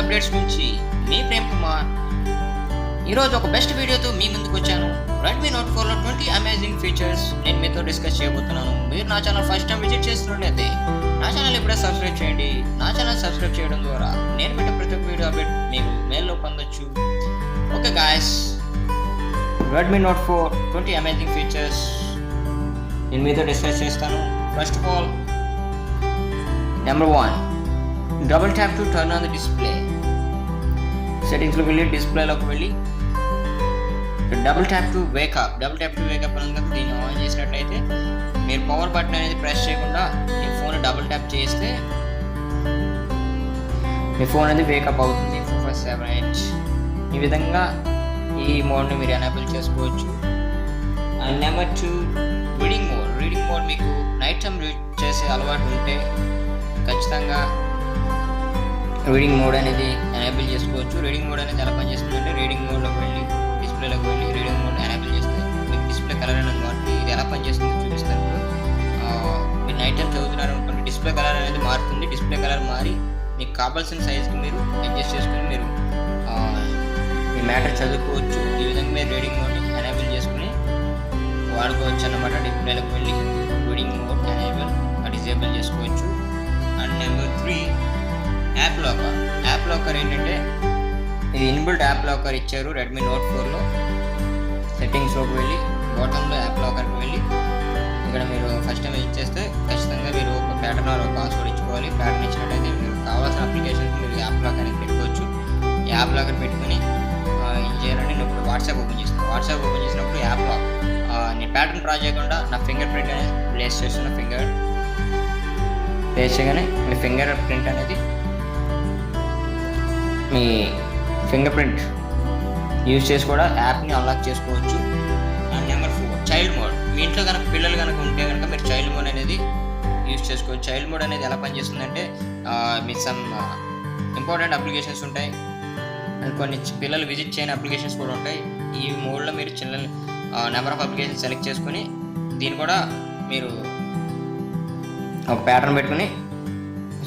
Updates నుంచి మీ ప్రేమ్ కుమార్. ఈరోజు ఒక బెస్ట్ వీడియోతో మీ ముందుకు వచ్చాను. రెడ్మీ నోట్ ఫోర్లో ట్వంటీ అమేజింగ్ ఫీచర్స్ నేను మీతో డిస్కస్ చేయబోతున్నాను. మీరు నా ఛానల్ ఫస్ట్ టైం విజిట్ చేస్తున్నట్లయితే నా ఛానల్ ఇప్పుడే సబ్స్క్రైబ్ చేయండి. నా ఛానల్ సబ్స్క్రైబ్ చేయడం ద్వారా నేను పెట్టే ప్రతి ఒక్క వీడియో అప్డేట్ మీకు మెయిల్లో పొందొచ్చు. Okay guys Redmi note four twenty amazing features నేను మీతో డిస్కస్ చేస్తాను. First of all number one double tap to turn on the display సెట్టింగ్స్లోకి వెళ్ళి డిస్ప్లేలోకి వెళ్ళి double tap to wake up double tap to wake up అనగా దీన్ని on చేసినట్లయితే మీరు పవర్ బటన్ అనేది ప్రెస్ చేయకుండా మీ ఫోన్ డబుల్ ట్యాప్ చేస్తే మీ ఫోన్ అనేది వేకప్ అవుతుంది. ఫోర్ ఫైవ్ సెవెన్ ఎయిట్ ఈ విధంగా ఈ మోడ్ని మీరు ఎనేబుల్ చేసుకోవచ్చు. And number two reading mode reading mode మీకు నైట్ టైం రీడ్ చేసే అలవాటు ఉంటే ఖచ్చితంగా రీడింగ్ మోడ్ అనేది ఎనేబుల్ చేసుకోవచ్చు. రీడింగ్ మోడ్ అనేది ఎలా పనిచేస్తుందంటే రీడింగ్ మోడ్లోకి వెళ్ళి డిస్ప్లేలోకి వెళ్ళి రీడింగ్ మోడ్ ఎనేబుల్ చేస్తే మీకు డిస్ప్లే కలర్ అనేది మారుతుంది. ఇది ఎలా పనిచేస్తుందో చూపిస్తాను మీరు నైట్ టైం చదువుతున్నారు అనుకోండి డిస్ప్లే కలర్ అనేది మారుతుంది. డిస్ప్లే కలర్ మారి మీకు కావాల్సిన సైజ్కి మీరు అడ్జస్ట్ చేసుకుని మీరు మీ మ్యాటర్ చదువుకోవచ్చు. ఈ విధంగా మీరు రీడింగ్ మోడ్ని ఎనేబుల్ చేసుకుని వాడుకోవచ్చు అన్నమాట. డిస్ప్లేలోకి వెళ్ళి రీడింగ్ మోడ్ ఎనేబుల్ డిజేబుల్ చేసుకోవచ్చు. యాప్ లాకర్ యాప్ లాకర్ ఏంటంటే ఇది ఇన్బిల్ట్ యాప్ లాకర్ ఇచ్చారు రెడ్మీ నోట్ ఫోర్లో సెట్టింగ్స్లోకి వెళ్ళి బాటంలో యాప్ లాకర్కి వెళ్ళి ఇక్కడ మీరు ఫస్ట్ టైం ఇచ్చేస్తే ఖచ్చితంగా మీరు ఒక ప్యాటర్న్ ఆర్ ఒక పాస్వర్డ్ ఇచ్చుకోవాలి. ప్యాటర్న్ ఇచ్చినట్టయితే మీరు కావాల్సిన అప్లికేషన్స్ మీరు యాప్ లాకర్ అనేది పెట్టుకోవచ్చు. యాప్ లాకర్ పెట్టుకుని ఏం చేయాలంటే నేను ఇప్పుడు వాట్సాప్ ఓపెన్ చేస్తాను వాట్సాప్ ఓపెన్ చేసినప్పుడు యాప్ లాక్ నేను ప్యాటర్న్ డ్రా చేయకుండా నా ఫింగర్ ప్రింట్ అనేది ప్లేస్ చేస్తున్న ఫింగర్ ప్లేస్ చేయగానే మీ ఫింగర్ ప్రింట్ అనేది మీ ఫింగర్ ప్రింట్ యూజ్ చేసి కూడా యాప్ని అన్లాక్ చేసుకోవచ్చు. And number four child mode మీ ఇంట్లో కనుక పిల్లలు కనుక ఉంటే కనుక మీరు చైల్డ్ మోడ్ అనేది యూజ్ చేసుకోవచ్చు. చైల్డ్ మోడ్ అనేది ఎలా పనిచేస్తుందంటే అంటే మీకు సమ్ ఇంపార్టెంట్ అప్లికేషన్స్ ఉంటాయి. అండ్ కొన్ని పిల్లలు విజిట్ చేయని అప్లికేషన్స్ కూడా ఉంటాయి. ఈ మోడ్లో మీరు చిన్న నెంబర్ ఆఫ్ అప్లికేషన్స్ సెలెక్ట్ చేసుకుని దీన్ని కూడా మీరు ఒక ప్యాటర్న్ పెట్టుకుని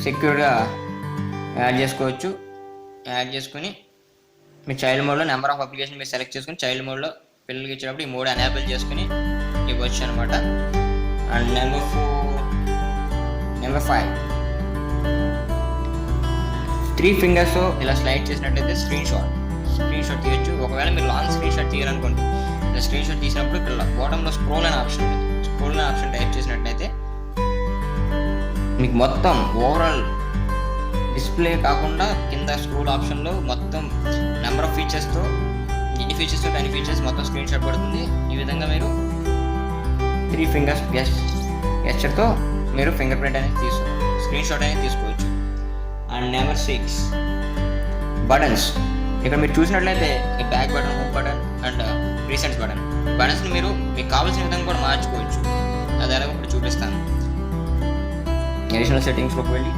సెక్యూర్గా యాడ్ చేసుకోవచ్చు. యాడ్ చేసుకుని మీ చైల్డ్ మోడ్లో నెంబర్ ఆఫ్ అప్లికేషన్ మీరు సెలెక్ట్ చేసుకుని చైల్డ్ మోడ్లో పిల్లలకి ఇచ్చినప్పుడు ఈ మూడు ఎనేబుల్ చేసుకుని ఇవ్వచ్చు అనమాట and number four number five three fingers ఇలా స్లైడ్ చేసినట్లయితే స్క్రీన్ షాట్ స్క్రీన్ షాట్ తీయొచ్చు. ఒకవేళ మీరు లాంగ్ స్క్రీన్ షాట్ తీయాలనుకోండి ఇలా స్క్రీన్ షాట్ తీసినప్పుడు ఇక్కడ బాటంలో స్క్రోల్ అనే ఆప్షన్ ఉంటుంది స్క్రోల్ అనే ఆప్షన్ టైప్ చేసినట్లయితే మీకు మొత్తం ఓవరాల్ డిస్ప్లే కాకుండా కింద స్క్రోల్ ఆప్షన్లో మొత్తం నెంబర్ ఆఫ్ ఫీచర్స్తో ఎన్ని ఫీచర్స్ టెన్ ఫీచర్స్ మొత్తం స్క్రీన్ షాట్ పడుతుంది. ఈ విధంగా మీరు త్రీ ఫింగర్స్ గెస్ గెస్టర్తో మీరు ఫింగర్ ప్రింట్ అనేది తీసుకో స్క్రీన్ షాట్ అనేది తీసుకోవచ్చు. And number six buttons. ఇక్కడ మీరు చూసినట్లయితే ఈ back button home button and recents button. బటన్స్ని మీరు మీకు కావాల్సిన విధంగా కూడా మార్చుకోవచ్చు. అది ఎలాగో ఇప్పుడు చూపిస్తాను. అడిషనల్ సెట్టింగ్స్లోకి వెళ్ళి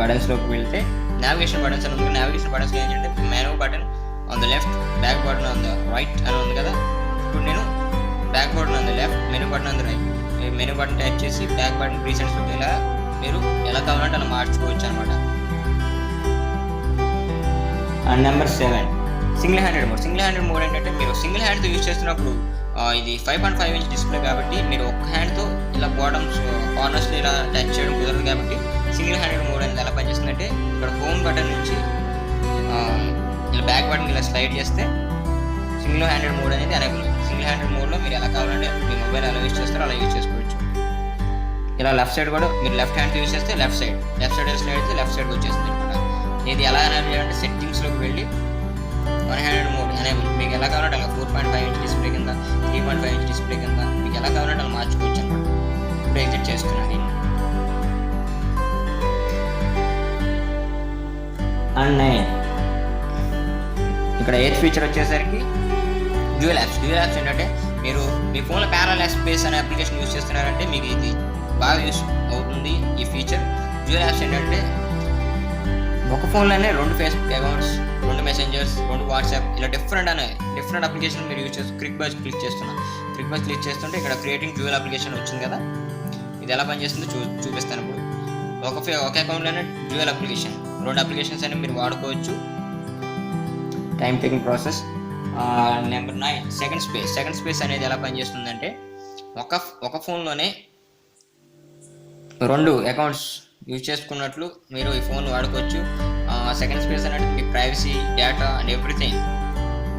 బటన్స్లోకి వెళ్తే నావిగేషన్ బటన్స్ అని ఉంది. నావిగేషన్ బటన్స్ ఏంటంటే menu button on the left back button on the right అని ఉంది కదా. ఇప్పుడు నేను back button on the left menu button on the right menu button type చేసి బ్యాక్ బటన్ రీసెంట్స్లోకి ఇలా మీరు ఎలా కావాలంటే అలా మార్చుకోవచ్చు అనమాట and number seven single handed mode single handed mode ఏంటంటే మీరు సింగిల్ హ్యాండ్తో యూజ్ చేస్తున్నప్పుడు ఇది five point five inch display కాబట్టి మీరు ఒక్క హ్యాండ్తో ఇలా బాటమ్స్ కార్నర్స్ ఇలా టచ్ చేయడం కుదరదు కాబట్టి సింగిల్ హ్యాండ్ బ్యాక్ బటన్ ఇలా స్లైడ్ చేస్తే సింగిల్ హ్యాండెడ్ మోడ్ అనేది అనేబుల్ సింగిల్ హ్యాండెడ్ మోడ్లో మీరు ఎలా కావాలంటే మీ మొబైల్ ఎలా యూజ్ చేస్తారో అలా యూజ్ చేసుకోవచ్చు. ఇలా లెఫ్ట్ సైడ్ కూడా మీరు లెఫ్ట్ హ్యాండ్ యూజ్ చేస్తే left side. Left side slide అయితే లెఫ్ట్ సైడ్ వచ్చేస్తుంది అనమాట ఇది ఎలా అనేబుల్ చేయాలంటే సెట్టింగ్స్లోకి వెళ్ళి వన్ హ్యాండెడ్ మోడ్ అనేబుల్ మీకు ఎలా కావాలంటే అలా four point five inch display కింద three point five inch display కింద మీకు ఎలా కావాలంటే అలా మార్చుకోవచ్చు అనమాట. ఇప్పుడు ఎగ్జిట్ చేస్తున్నాను దీన్ని అండ్ నైన్. ఇక్కడ ఎయిత్ ఫీచర్ వచ్చేసరికి డ్యూయల్ యాప్స్ డ్యూయల్ యాప్స్ ఏంటంటే మీరు మీ ఫోన్లో ప్యారల్ స్పేస్ అనే అప్లికేషన్ యూస్ చేస్తున్నారంటే మీకు ఇది బాగా యూస్ అవుతుంది ఈ ఫీచర్ డ్యూయల్ యాప్స్ ఏంటంటే ఒక ఫోన్లోనే రెండు ఫేస్బుక్ అకౌంట్స్ రెండు మెసెంజర్స్ రెండు వాట్సాప్ ఇలా డిఫరెంట్ అనే డిఫరెంట్ అప్లికేషన్ మీరు యూస్ చేస్తూ క్లిక్ బస్ క్లిక్ చేస్తున్నా. క్లిక్ బస్ క్లిక్ చేస్తుంటే ఇక్కడ క్రియేటింగ్ డ్యూయల్ అప్లికేషన్ వచ్చింది కదా. ఇది ఎలా పనిచేస్తుందో చూ చూపిస్తాను ఇప్పుడు. ఒక ఫే ఒక అకౌంట్లోనే డ్యూయల్ అప్లికేషన్ రెండు అప్లికేషన్స్ అనేవి మీరు వాడుకోవచ్చు. Time taking process number nine second space second space అనేది ఎలా పనిచేస్తుందంటే ఒక ఒక ఫోన్లోనే రెండు అకౌంట్స్ యూజ్ చేసుకున్నట్లు మీరు ఈ ఫోన్ వాడుకోవచ్చు. సెకండ్ స్పేస్ అనేది మీ ప్రైవసీ డేటా అండ్ ఎవ్రీథింగ్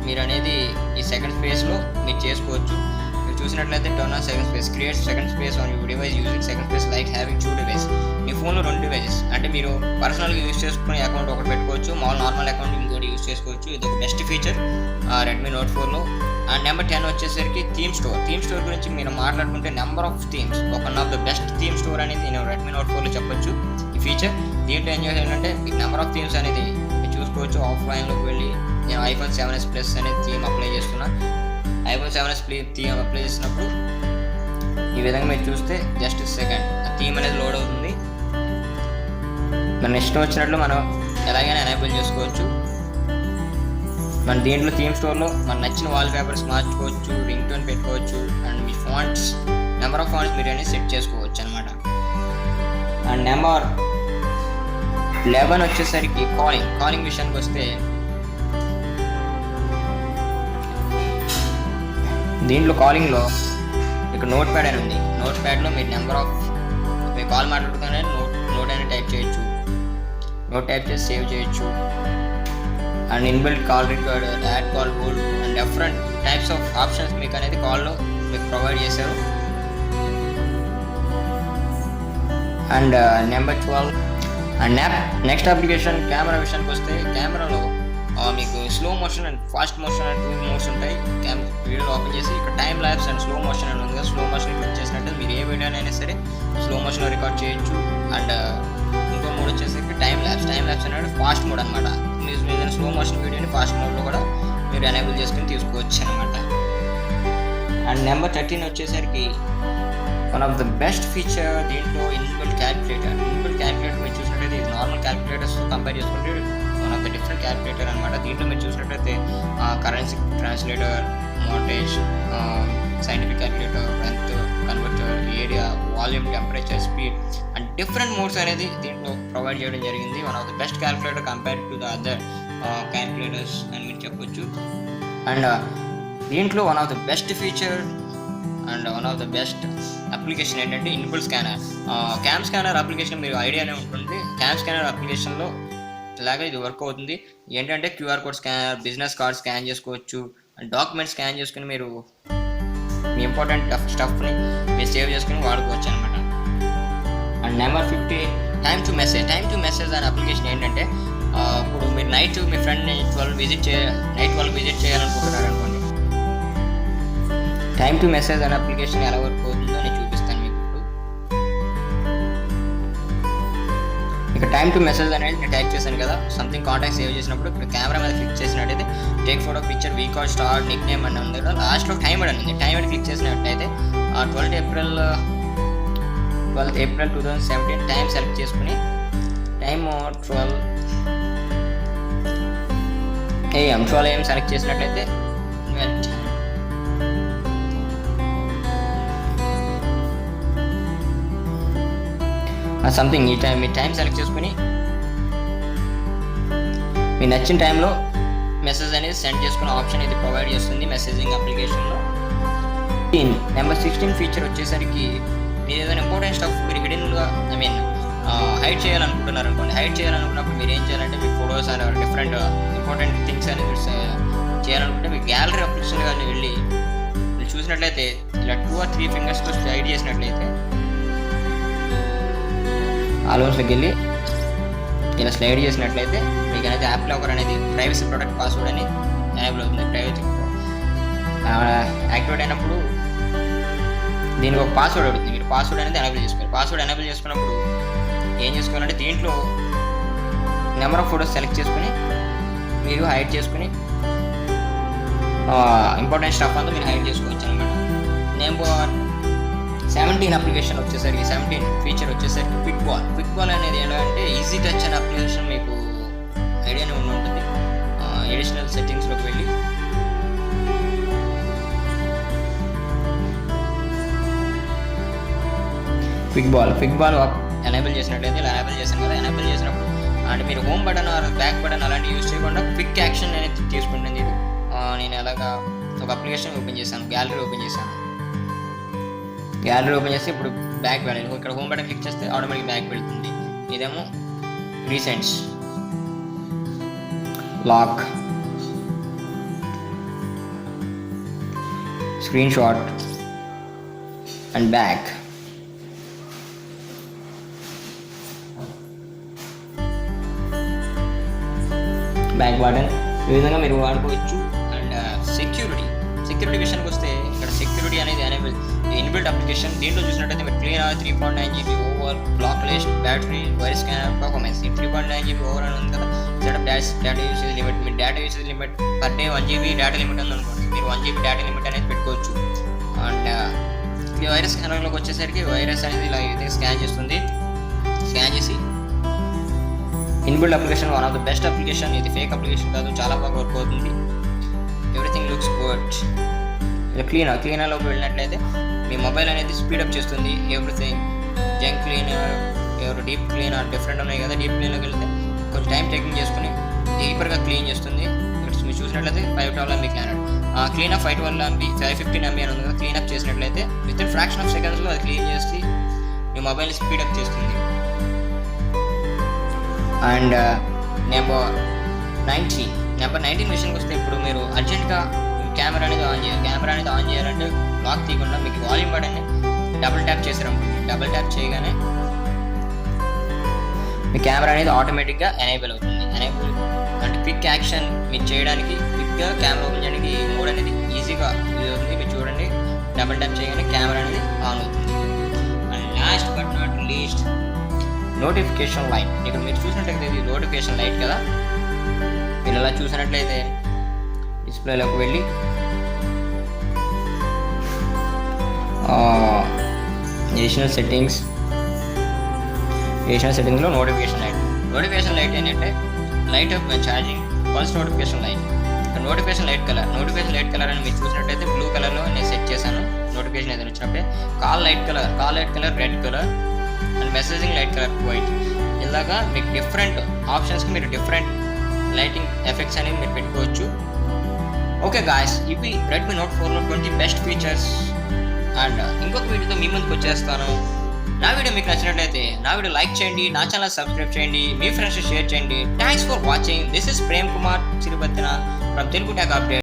మీరు అనేది ఈ సెకండ్ స్పేస్లో మీరు చేసుకోవచ్చు. మీరు చూసినట్లయితే turn on second space create second space on you device using second space like having two device మీ ఫోన్లో రెండు డివైజెస్ అంటే మీరు పర్సనల్గా యూజ్ చేసుకునే అకౌంట్ ఒకటి పెట్టుకోవచ్చు. మామూలు నార్మల్ అకౌంట్ కూడా యూజ్ చేసుకోవచ్చు. ఇది ఒక బెస్ట్ ఫీచర్ రెడ్మీ నోట్ ఫోర్లో అండ్ నెంబర్ టెన్ వచ్చేసరికి థీమ్ స్టోర్ థీమ్ స్టోర్ గురించి మీరు మాట్లాడుకుంటే నెంబర్ ఆఫ్ థీమ్స్ ఒక one of the best theme store అనేది నేను రెడ్మీ నోట్ ఫోర్లో చెప్పొచ్చు. ఈ ఫీచర్ దీంట్లో ఏం చేయాలంటే మీకు నెంబర్ ఆఫ్ థీమ్స్ అనేది చూసుకోవచ్చు ఆఫ్లైన్లోకి వెళ్ళి. నేను ఐఫోన్ సెవెన్ ఎస్ ప్లస్ అనేది థీమ్ అప్లై చేస్తున్నా. ఐఫోన్ సెవెన్ ఎస్ ప్లీ థీమ్ అప్లై చేసినప్పుడు ఈ విధంగా మీరు చూస్తే జస్ట్ సెకండ్ ఆ థీమ్ అనేది లోడ్ అవుతుంది. మన ఇష్టం వచ్చినట్లు మనం ఎలాగైనా ఎనేబుల్ చేసుకోవచ్చు. మన దీంట్లో థీమ్ స్టోర్లో మన నచ్చిన వాల్ పేపర్స్ మార్చుకోవచ్చు రింగ్ టోన్ పెట్టుకోవచ్చు అండ్ మీ ఫాంట్స్ నెంబర్ ఆఫ్ ఫాంట్స్ మీరు అనేది సెట్ చేసుకోవచ్చు అనమాట అండ్ నెంబర్ లెవెన్ వచ్చేసరికి కాలింగ్ కాలింగ్ విషయానికి వస్తే దీంట్లో కాలింగ్లో ఇక్కడ నోట్ ప్యాడ్ అని ఉంది. నోట్ ప్యాడ్లో మీరు నెంబర్ ఆఫ్ మీరు కాల్ మాట్లాడుతూనే నోట్ నోట్ అనేది టైప్ చేయొచ్చు. నోట్ టైప్ చేసి సేవ్ చేయొచ్చు. And inbuilt call record add call hold and different types of options మీకు అనేది కాల్లో మీకు ప్రొవైడ్ చేశారు. And number twelve. అండ్ నెప్ నెక్స్ట్ అప్లికేషన్ కెమెరా విషయానికి వస్తే కెమెరాలో మీకు slow motion and fast motion and two modes ఉంటాయి. క్యామ్ వీడియో ఓపెన్ చేసి ఇక్కడ time lapse and slow motion అని ఉంది కదా స్లో మోషన్ క్లిక్ చేసినట్టు మీరు ఏ వీడియోనైనా సరే స్లో మోషన్లో రికార్డ్ చేయొచ్చు. అండ్ మోడ్ వచ్చేసరికి టైం ల్యాబ్స్ టైం ల్యాబ్స్ అనేది ఫాస్ట్ మోడ్ అనమాట మీరు ఏదైనా స్లో మోషన్ వీడియోని ఫాస్ట్ మోడ్లో కూడా మీరు ఎనేబుల్ చేసుకుని తీసుకోవచ్చు అనమాట అండ్ నెంబర్ థర్టీన్ వచ్చేసరికి one of the best feature దీంట్లో ఇన్బుల్ క్యాలిక్యులేటర్ ఇన్బుల్ క్యాలిక్యులేటర్ మీరు చూసినట్టయితే ఇది నార్మల్ క్యాలిక్యులేటర్స్ కంపేర్ చేసుకుంటే one of the different calculator అనమాట దీంట్లో మీరు చూసినట్టయితే currency translator mortgage scientific calculator length converter area volume temperature speed different modes అనేది దీంట్లో ప్రొవైడ్ చేయడం జరిగింది. One of the best calculator compare to the other calculators అని మీరు చెప్పొచ్చు. అండ్ దీంట్లో one of the best feature and one of the best application ఏంటంటే inbuilt scanner. Cam scanner application మీరు ఐడియానే ఉంటుంది. క్యామ్ స్కానర్ అప్లికేషన్లో ఇలాగే ఇది వర్క్ అవుతుంది. ఏంటంటే QR code scanner business card scan చేసుకోవచ్చు అండ్ డాక్యుమెంట్ స్కాన్ చేసుకుని మీరు మీ ఇంపార్టెంట్ స్టఫ్ని మీరు సేవ్ చేసుకుని వాడుకోవచ్చు and number fifty time to message time to message అనే అప్లికేషన్ ఏంటంటే ఇప్పుడు మీరు నైట్ మీ ఫ్రెండ్ని ట్వెల్వ్ విజిట్ చే నైట్ ట్వెల్వ్ విజిట్ చేయాలనుకుంటున్నారు అనుకోండి టైమ్ టు మెసేజ్ అనే అప్లికేషన్ ఎలా వర్క్ అవుతుందో నేను చూపిస్తాను మీకు ఇప్పుడు. ఇక టైమ్ టు మెసేజ్ అనేది నేను టైప్ చేశాను కదా సంథింగ్ కాంటాక్ట్ సేవ్ చేసినప్పుడు ఇక్కడ కెమెరా మీద క్లిక్ చేసినట్టయితే take photo picture week or star nick name అని ఉంది లాస్ట్లో టైం అని ఉంది. టైం అని క్లిక్ చేసినట్టయితే twelfth April twelfth April two thousand seventeen time select చేసుకుని time twelve A twelve M select చేసినట్లయితే సంథింగ్ ah, ఈ టైం మీ టైం సెలెక్ట్ చేసుకుని మీ నచ్చిన టైంలో మెసేజ్ అనేది సెండ్ చేసుకునే ఆప్షన్ ఇది ప్రొవైడ్ చేస్తుంది మెసేజింగ్ అప్లికేషన్లో నెంబర్ సిక్స్టీన్ ఫీచర్ వచ్చేసరికి మీరు ఏదైనా ఇంపార్టెంట్ స్టఫ్ మీరు హిడెన్గా ఐ మీన్ హైడ్ చేయాలనుకుంటున్నారు అనుకోండి హైడ్ చేయాలనుకున్నప్పుడు మీరు ఏం చేయాలంటే మీ photos and different important things అనేవి మీరు చేయాలనుకుంటే మీ గ్యాలరీ అప్లికేషన్ కానీ వెళ్ళి మీరు చూసినట్లయితే ఇలా టూ ఆర్ త్రీ ఫింగర్స్తో స్లైడ్ చేసినట్లయితే ఆల్బమ్స్లోకి వెళ్ళి ఇలా స్లైడ్ చేసినట్లయితే మీకు అనేది యాప్ లాకర్ అనేది ప్రైవసీ ప్రొడక్ట్ పాస్వర్డ్ అని ఎనేబుల్ అవుతుంది ప్రైవసీ యాక్టివేట్ అయినప్పుడు దీనికి ఒక పాస్వర్డ్ అడుగుతుంది. మీరు పాస్వర్డ్ అనేది ఎనేబుల్ చేసుకోవాలి. పాస్వర్డ్ ఎనేబుల్ చేసుకున్నప్పుడు ఏం చేసుకోవాలంటే దీంట్లో నెంబర్ ఆఫ్ ఫోటోస్ సెలెక్ట్ చేసుకుని మీరు హైడ్ చేసుకుని ఇంపార్టెంట్ స్టాఫ్ అంతా మీరు హైడ్ చేసుకోవచ్చు అనమాట నెంబర్ సెవెంటీన్ అప్లికేషన్ వచ్చేసరికి సెవెంటీన్ ఫీచర్ వచ్చేసరికి క్విక్ బాల్ క్విక్ బాల్ అనేది ఏంటంటే ఈజీ టచ్ అనే అప్లికేషన్ మీకు ఐడియానే ఉండి ఉంటుంది. ఎడిషనల్ సెట్టింగ్స్లోకి వెళ్ళి quick ball quick ball enable చేసినట్లయితే ఇలా ఎనేబుల్ చేశాను కదా ఎనేబుల్ చేసినప్పుడు అండ్ మీరు హోమ్ బటన్ బ్యాక్ బటన్ అలాంటివి యూస్ చేయకుండా క్విక్ యాక్షన్ అనేది తీసుకుంటుంది నేను ఎలాగా ఒక అప్లికేషన్ ఓపెన్ చేశాను గ్యాలరీ ఓపెన్ చేశాను. గ్యాలరీ ఓపెన్ చేస్తే ఇప్పుడు బ్యాక్ వెళ్ళాలి ఇక్కడ హోమ్ బటన్ క్లిక్ చేస్తే ఆటోమేటిక్ బ్యాక్ వెళ్తుంది. ఇదేమో recents lock screen shot and back back button ఈ విధంగా మీరు వాడుకోవచ్చు. అండ్ uh, సెక్యూరిటీ సెక్యూరిటీ విషయానికి వస్తే ఇక్కడ సెక్యూరిటీ అనేది అనేబుల్ ఇన్బిల్ట్ అప్లికేషన్ దీంట్లో చూసినట్టయితే మీరు clear three point nine GB over black list battery virus scanner performance ఈ three point nine GB over అని ఉంది కదా. డాష్ డేటా యూసేజ్ లిమిట్ మీ data usage limit per day one GB data limit ఉంది అనుకోండి. మీరు వన్ జీబీ డేటా లిమిట్ అనేది పెట్టుకోవచ్చు. And uh, ఈ వైరస్ స్కానర్లోకి వచ్చేసరికి వైరస్ అనేది ఇలా అయితే స్కాన్ చేస్తుంది. స్కాన్ చేసి inbuilt application one of the best application ఇది ఫేక్ అప్లికేషన్ కాదు చాలా బాగా వర్క్ అవుతుంది. ఎవ్రీథింగ్ లుక్స్ గుడ్ ఇలా క్లీనర్లోకి వెళ్ళినట్లయితే మీ మొబైల్ అనేది స్పీడప్ చేస్తుంది. ఎవ్రీథింగ్ జంక్ క్లీనర్ ఎవరు డీప్ క్లీనర్ డిఫరెంట్ ఉన్నాయి కదా డీప్ క్లీనర్కి వెళ్తే కొంచెం టైం టేకింగ్ చేసుకుని డీపర్గా క్లీన్ చేస్తుంది. ఇక్కడ మీరు చూసినట్లయితే five twelve MB cleaner up five twelve MB five fifteen MB అని ఉంది కదా అప్ చేసినట్లయితే విత్ ఇన్ ఫ్రాక్షన్ ఆఫ్ సెకండ్స్లో అది క్లీన్ చేసి మీ మొబైల్ స్పీడప్ చేస్తుంది. And uh, number nineteen number nineteen విషయానికి వస్తే ఇప్పుడు మీరు అర్జెంట్గా కెమెరా అనేది ఆన్ చేయాలి కెమెరా అనేది ఆన్ చేయాలంటే లాక్ తీయకుండా మీకు వాల్యూమ్ బటన్ని డబుల్ ట్యాప్ చేసారనుకోండి డబుల్ ట్యాప్ చేయగానే మీ కెమెరా అనేది ఆటోమేటిక్గా ఎనేబుల్ అవుతుంది. ఎనేబుల్ అంటే క్విక్ యాక్షన్ మీరు చేయడానికి క్విక్గా కెమెరా ఓపెన్ చేయడానికి ఈ మోడ్ అనేది ఈజీగా యూజ్ అవుతుంది. మీరు చూడండి. డబుల్ ట్యాప్ చేయగానే కెమెరా అనేది ఆన్ అవుతుంది. And last but not least notification light. ఇక్కడ మీరు చూసినట్టయితే ఇది నోటిఫికేషన్ లైట్ కదా? మీరు ఇలా చూసినట్లయితే డిస్ప్లేలోకి వెళ్ళి ఎడిషనల్ సెట్టింగ్స్ ఎడిషనల్ సెట్టింగ్లో నోటిఫికేషన్ లైట్. నోటిఫికేషన్ లైట్ ఏంటంటే light off charging pulse notification light. Notification light colour notification light colour అని మీరు చూసినట్టయితే బ్లూ కలర్లో నేను సెట్ చేశాను. నోటిఫికేషన్ ఏదైనా వచ్చినప్పుడే call light colour call light colour red colour and messaging light colour white ఇలాగా మీకు డిఫరెంట్ ఆప్షన్స్కి మీరు డిఫరెంట్ లైటింగ్ ఎఫెక్ట్స్ అనేవి మీరు పెట్టుకోవచ్చు. ఓకే గాయస్ ఇవి రెడ్మీ నోట్ ఫోర్లో ట్వంటీ బెస్ట్ ఫీచర్స్ అండ్ ఇంకొక వీడియోతో మీ ముందుకు వచ్చేస్తాను. నా వీడియో మీకు నచ్చినట్లయితే నా వీడియో లైక్ చేయండి నా ఛానల్ సబ్స్క్రైబ్ చేయండి మీ ఫ్రెండ్స్ షేర్ చేయండి. Thanks for watching this is Prem Kumar తిరుపతిన from Telugu tech update